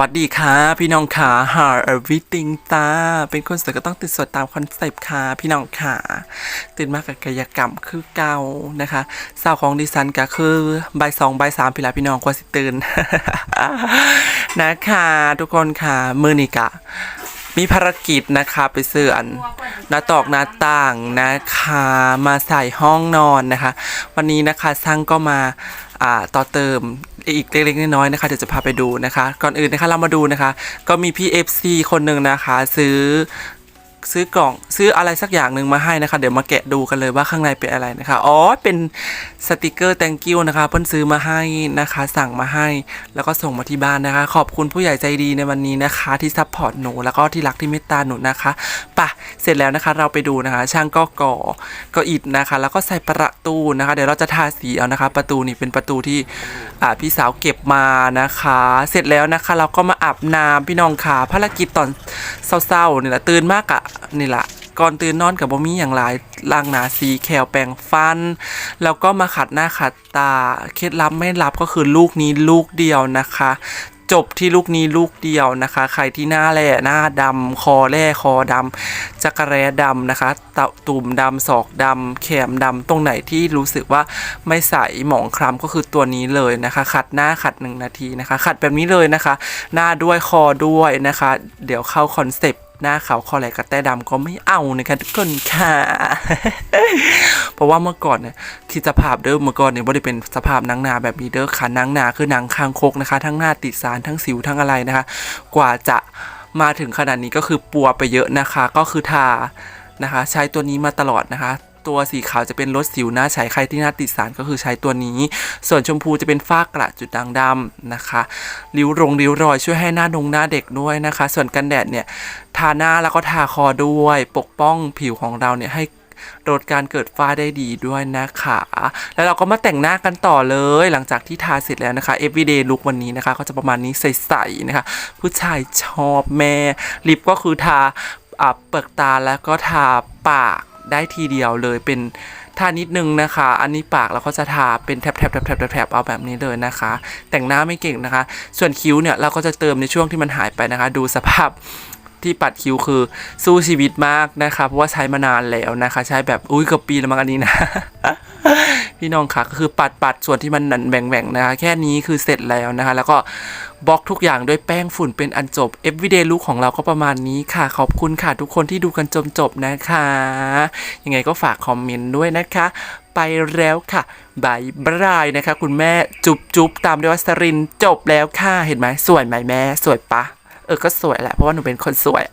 วัสดีค่ะ พี่น้องค่ะ Hard Everything ตาเป็นคนสวยก็ต้องติดสวยตามคอนเซปต์ค่ะ พี่น้องค่ะ ตื่นมากกับกายกรรมคือเก่านะคะสาวของดิฉันก็คือใบสองใบสามพี่ละพี่น้องกว่าสิตื่นนะคะทุกคนค่ะ มือนี้กะมีภารกิจนะคะไปซื้อนหน้าตอกหน้าต่างนะคะมาใส่ห้องนอนนะคะ วันนี้นะคะช่างก็มาต่อเติม อีกเล็กๆน้อยๆนะคะเดี๋ยวจะพาไปดูนะคะ ก่อนอื่นนะคะเรามาดูนะคะ ก็มีพี่ FC คนหนึ่งนะคะ ซื้อซื้อกล่อง ซื้ออะไรสักอย่างหนึ่งมาให้นะคะเดี๋ยวมาแกะดูกันเลยว่าข้างในเป็นอะไรนะคะอ๋อเป็นสติกเกอร์ thank you นะคะเพิ่นซื้อมาให้นะคะ สั่งมาให้ แล้วก็ส่งมาที่บ้านนะคะ ขอบคุณผู้ใหญ่ใจดีในวันนี้นะคะ ที่ซัพพอร์ตหนูแล้วก็ที่รักที่เมตตาหนูนะคะป่ะเสร็จแล้วนะคะเราไปดูนะคะ ช่างก็ก่อก็อิฐนะคะ แล้วก็ใส่ประตูนะคะ เดี๋ยวเราจะทาสีเอานะคะ ประตูนี่เป็นประตูที่พี่สาวเก็บมานะคะ เสร็จแล้วนะคะ เราก็มาอาบน้ำพี่น้องค่ะภารกิจตอนเศร้าๆนี่แหละตื่นมากอะนี่แหละ ก่อนตื่นนอนกับบ่มีอย่างไรล้างหน้าสีแขวแปรงฟัน แล้วก็มาขัดหน้าขัดตา เคล็ดลับไม่ลับก็คือลูกนี้ลูกเดียวนะคะ จบที่ลูกนี้ลูกเดียวนะคะ ใครที่หน้าแหล่หน้าดำคอแหล่คอดำจักระแร้ดำนะคะตะตุ่มดำศอกดำแขมดำตรงไหนที่รู้สึกว่าไม่ใสหมองคล้ำก็คือตัวนี้เลยนะคะ ขัดหน้าขัดหนึ่งนาทีนะคะ ขัดแบบนี้เลยนะคะ หน้าด้วยคอด้วยนะคะ เดี๋ยวเข้าคอนเซปต์ หน้าขาวคอแหลกกระแตดำก็ไม่เอานะคะทุกคนค่ะ เพราะว่าเมื่อก่อนเนี่ยคิดสภาพเดิมเมื่อก่อนเนี่ยไม่ได้เป็นสภาพนังนาแบบนี้เด้อค่ะนังนาคือหนังคางคกนะคะ ทั้งหน้าติดสารทั้งสิวทั้งอะไรนะคะ กว่าจะมาถึงขนาดนี้ก็คือปัวไปเยอะนะคะ ก็คือทานะคะ ใช้ตัวนี้มาตลอดนะคะตัวสีขาวจะเป็นลดสิวหน้าใช้ใครที่หน้าติดสารก็คือใช้ตัวนี้ ส่วนชมพูจะเป็นฝ้ากระจุดด่างดำนะคะ ริ้วรงริ้วรอยช่วยให้หน้าดงหน้าเด็กด้วยนะคะ ส่วนกันแดดเนี่ย ทาหน้าแล้วก็ทาคอด้วย ปกป้องผิวของเราเนี่ยให้ลดการเกิดฝ้าได้ดีด้วยนะคะ แล้วเราก็มาแต่งหน้ากันต่อเลย หลังจากที่ทาเสร็จแล้วนะคะ everyday look วันนี้นะคะ ก็จะประมาณนี้ใสๆนะคะ ผู้ชายชอบแม่ ลิปก็คือทาอเปลือกตาแล้วก็ทาปากได้ทีเดียวเลยเป็นทานิดนึงนะคะ อันนี้ปากเราก็จะทาเป็นแถบแถบแถบแถบแถบเอาแบบนี้เลยนะคะ แต่งหน้าไม่เก่งนะคะ ส่วนคิ้วเนี่ยเราก็จะเติมในช่วงที่มันหายไปนะคะ ดูสภาพ ที่ปัดคิ้วคือสู้ชีวิตมากนะคะเพราะว่าใช้มานานแล้วนะคะ ใช้แบบอุ้ยเกับปีแล้วมั้งอันนี้นะ พี่น้องคะก็คือปัดปัดส่วนที่มันแบ่งแบ่งๆนะคะ แค่นี้คือเสร็จแล้วนะคะ แล้วก็บล็อกทุกอย่างด้วยแป้งฝุ่นเป็นอันจบ everyday look ของเราก็ประมาณนี้ค่ะ ขอบคุณค่ะทุกคนที่ดูกันจนจบนะคะ ยังไงก็ฝากคอมเมนต์ด้วยนะคะ ไปแล้วค่ะบายบายนะคะ คุณแม่จุบจุบตามด้วยวัสรินจบแล้วค่ะเห็นไหมสวยไหมแม่สวยปะ เออก็สวยแหละเพราะว่าหนูเป็นคนสวย